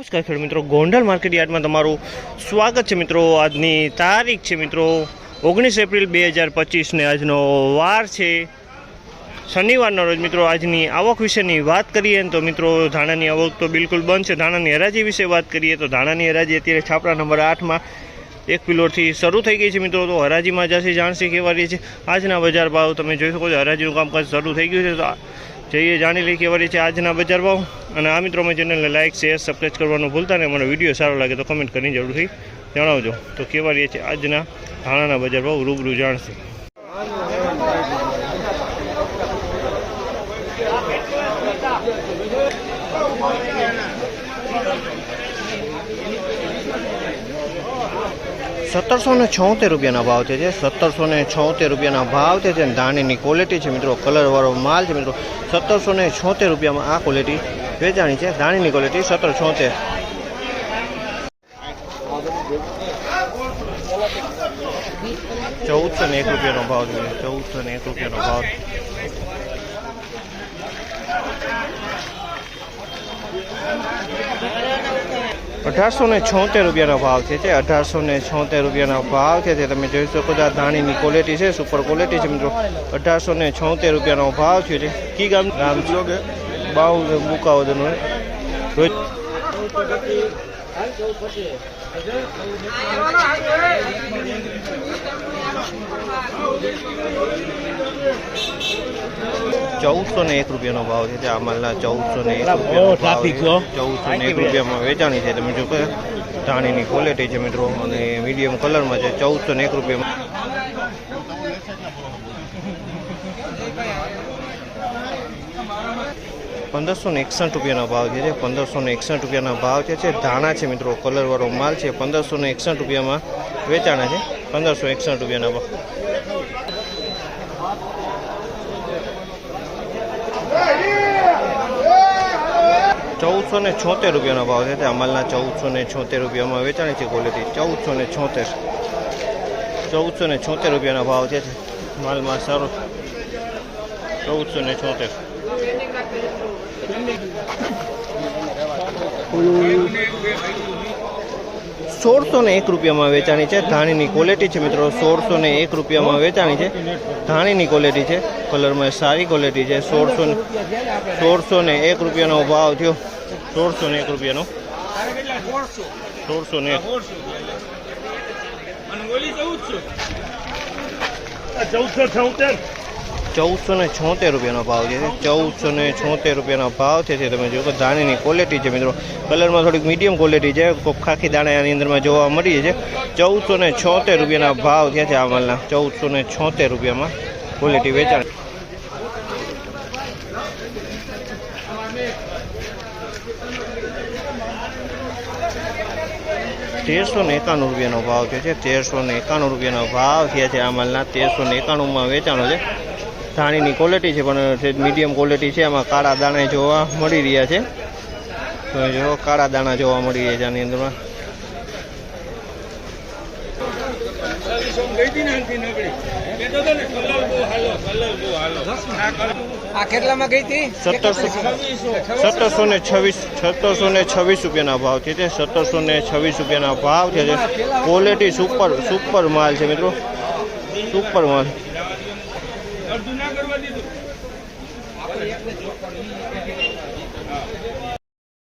નમસ્કાર ખેડૂત મિત્રો. ગોંડલ માર્કેટ યાર્ડમાં તમારું સ્વાગત છે મિત્રો. આજની તારીખ છે મિત્રો ઓગણીસ એપ્રિલ બે હજાર પચીસને આજનો વાર છે. શનિવારનો રોજ મિત્રો આજની આવક વિશેની વાત કરીએ તો મિત્રો ધાણાની આવક તો બિલકુલ બંધ છે. ધાણાની હરાજી વિશે વાત કરીએ તો ધાણાની હરાજી અત્યારે છાપરા નંબર આઠમાં એક પિલોરથી શરૂ થઈ ગઈ છે મિત્રો. તો હરાજીમાં જશે જાણશે કેવા રહી છે. આજના બજાર ભાવ તમે જોઈ શકો છો. હરાજીનું કામકાજ શરૂ થઈ ગયું છે. તો જઈએ જાણી લઈએ કેવા છે આજના બજાર ભાવ. અને આ મિત્રો અમે ચેનલને લાઇક શેર સબસ્ક્રાઈબ કરવાનું ભૂલતા નહીં. મને વીડિયો સારો લાગે તો કમેન્ટ કરીને જરૂરથી જણાવજો. તો કેવા છે આજના ધાણાના બજાર ભાવ રૂબરૂ જાણશે. સત્તરસો ને છોતેર રૂપિયાના ભાવ છે. જે સત્તરસો ને છોતેર રૂપિયાના ભાવ છે જે ધાણીની ક્વોલિટી છે મિત્રો. કલરવાળો માલ છે મિત્રો. સત્તરસો ને છોતેર રૂપિયામાં આ ક્વોલિટી વેચાણી છે. ધાણીની ક્વોલિટી સત્તર છોતેર. ચૌદસો ને એક રૂપિયાનો ભાવ છે ચૌદસો ને એક રૂપિયાનો ભાવ. અઢારસો ને છોતેર રૂપિયાનો ભાવ છે તે. અઢારસો ને છોતેર રૂપિયાનો ભાવ છે તે. તમે જોઈ શકો છો આ ધાણીની ક્વોલિટી છે સુપર ક્વોલિટી છે મિત્રો. અઢારસો ને છોતેર રૂપિયાનો ભાવ થયો છે કી ગામ? ગામ છે. બાવ બુકાવદનો રોજ ચૌદસો ને એક રૂપિયાનો ભાવ છે. આ માલના ચૌદસો ને એક રૂપિયાનો ચૌદસો ને એક રૂપિયામાં વેચાણી છે. તમે જો કે ધાણીની ક્વોલિટી છે મિત્રો. અને મીડિયમ કલરમાં છે. ચૌદસો ને એક રૂપિયામાં. પંદરસો ને એકસઠ રૂપિયાનો ભાવ છે જે. પંદરસો ને એકસઠ રૂપિયાનો ભાવ છે. છે ધાણા છે મિત્રો. કલરવાળો માલ છે. પંદરસો ને એકસઠ રૂપિયામાં વેચાણા છે. પંદરસો એકસઠ રૂપિયાના ભાવ. ચૌદસો ને છોતેર રૂપિયાનો ભાવ છે તે અમલના ચૌદસો ને છોતેર રૂપિયામાં વેચાણી છે ક્વોલિટી ચૌદસો ને છોતેર. ચૌદસો ને છોતેર રૂપિયાનો ભાવ છે માલમાં સારો. ચૌદસો ને છોતેર. સોળસો ને એક રૂપિયામાં વેચાણી છે. ધાણીની ક્વોલિટી છે મિત્રો સોળસો ને એક રૂપિયામાં વેચાણી છે. ધાણીની ક્વોલિટી છે કલરમાં સારી ક્વોલિટી છે. સોળસો ને સોળસો ને એક રૂપિયાનો ભાવ થયો. સોળસો ને એક. રૂપિયાનો સોળસો ને એક ચૌદસો છોતેર. ચૌદસો ને છોતેર રૂપિયાનો ભાવ છે. ચૌદસો ને છોતેર રૂપિયાનો ભાવ છે. તમે જો કે ધાણીની ક્વોલિટી છે મિત્રો. કલરમાં થોડીક મીડિયમ ક્વોલિટી છે. ખાખી દાણા આની અંદરમાં જોવા મળી છે. ચૌદસો ને છોતેર રૂપિયાના ભાવ થયા છે આ માલના. ચૌદસો ને છોતેર રૂપિયામાં ક્વોલિટી વેચાણ. તેરસો ને એકાણું રૂપિયાનો ભાવ થયો છે. તેરસો ને એકાણું રૂપિયાનો ભાવ થયા છે આ માલના. તેરસો ને એકાણુંમાં વેચાણો છે. ધાણીની ક્વોલિટી છે પણ મીડિયમ ક્વોલિટી છે એમાં કાળા દાણા જોવા મળી રહ્યા છે. તો જો કાળા દાણા જોવા મળી રહ્યા છે આની અંદરમાં. સત્તરસો સત્તરસો ને છવ્વીસ સત્તરસો ને છવ્વીસ રૂપિયાના ભાવ છે. તે સત્તરસો ને છવ્વીસ રૂપિયાના ભાવ છે. ક્વોલિટી સુપર સુપર માલ છે મિત્રો. સુપર માલ. અડધું ના કરવા દીધું. આપણે